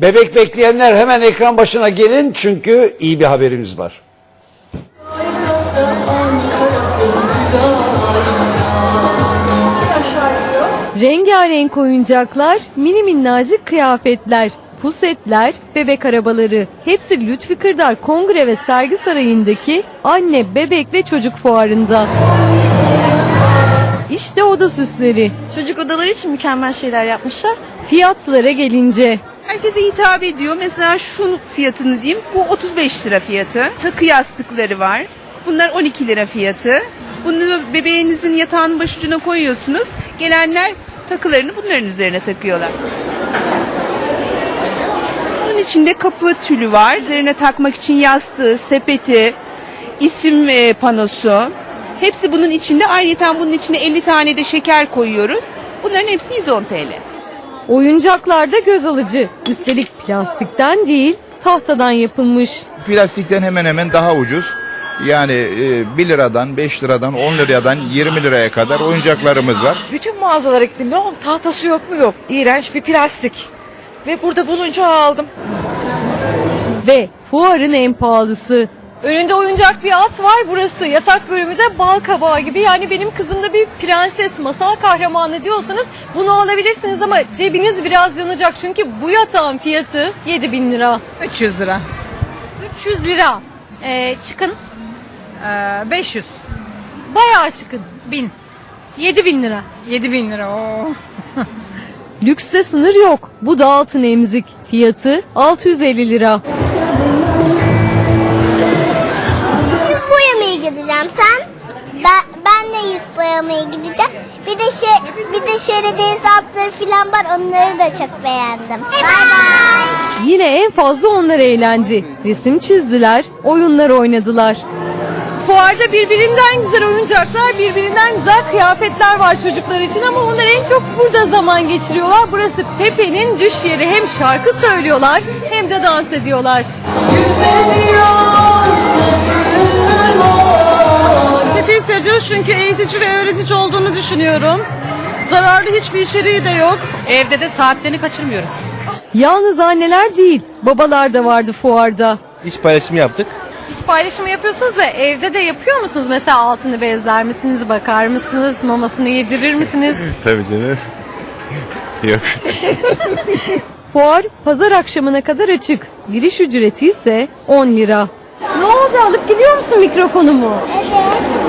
Bebek bekleyenler hemen ekran başına gelin çünkü iyi bir haberimiz var. Rengarenk oyuncaklar, mini minnacık kıyafetler, pusetler, bebek arabaları. Hepsi Lütfi Kırdar Kongre ve Sergi Sarayı'ndaki anne, bebek ve çocuk fuarında. İşte oda süsleri. Çocuk odaları için mükemmel şeyler yapmışlar. Fiyatlara gelince Herkese hitap ediyor. Mesela şu fiyatını diyeyim. Bu 35 lira fiyatı. Takı yastıkları var. Bunlar 12 lira fiyatı. Bunu bebeğinizin yatağının başucuna koyuyorsunuz. Gelenler takılarını bunların üzerine takıyorlar. Bunun içinde kapı tülü var. Üzerine takmak için yastığı, sepeti, isim panosu. Hepsi bunun içinde. Ayrıca bunun içine 50 tane de şeker koyuyoruz. Bunların hepsi 110 TL. Oyuncaklar da göz alıcı. Üstelik plastikten değil tahtadan yapılmış. Plastikten hemen hemen daha ucuz. Yani e, 1 liradan, 5 liradan, 10 liradan 20 liraya kadar oyuncaklarımız var. Bütün mağazalara gittim. Yok tahtası yok mu yok. İğrenç bir plastik. Ve burada bulunca aldım. Ve fuarın en pahalısı. Önünde oyuncak bir at var burası. Yatak bölümü de bal kabağı gibi. Yani benim kızım da bir prenses, masal kahramanı diyorsanız bunu alabilirsiniz ama cebiniz biraz yanacak. Çünkü bu yatağın fiyatı 7000 lira. 300 lira. 300 lira. Ee, çıkın. Ee, 500. Bayağı çıkın. 1000. 7000 lira. 7000 lira. Oo. Lükste sınır yok. Bu da altın emzik. Fiyatı 650 lira. Gideceğim sen. Ben, ben de yüz boyamaya gideceğim. Bir de şey, bir de şöyle deniz atları falan var. Onları da çok beğendim. Bye bye. Yine en fazla onlar eğlendi. Resim çizdiler, oyunlar oynadılar. Fuarda birbirinden güzel oyuncaklar, birbirinden güzel kıyafetler var çocuklar için ama onlar en çok burada zaman geçiriyorlar. Burası Pepe'nin düş yeri. Hem şarkı söylüyorlar hem de dans ediyorlar. Pepe'yi seviyoruz çünkü eğitici ve öğretici olduğunu düşünüyorum. Zararlı hiçbir içeriği de yok. Evde de saatlerini kaçırmıyoruz. Yalnız anneler değil, babalar da vardı fuarda. İş paylaşımı yaptık. İş paylaşımı yapıyorsunuz da evde de yapıyor musunuz? Mesela altını bezler misiniz, bakar mısınız, mamasını yedirir misiniz? Tabii canım. Yok. Fuar pazar akşamına kadar açık. Giriş ücreti ise 10 lira. Ne oldu alıp gidiyor musun mikrofonumu? Evet.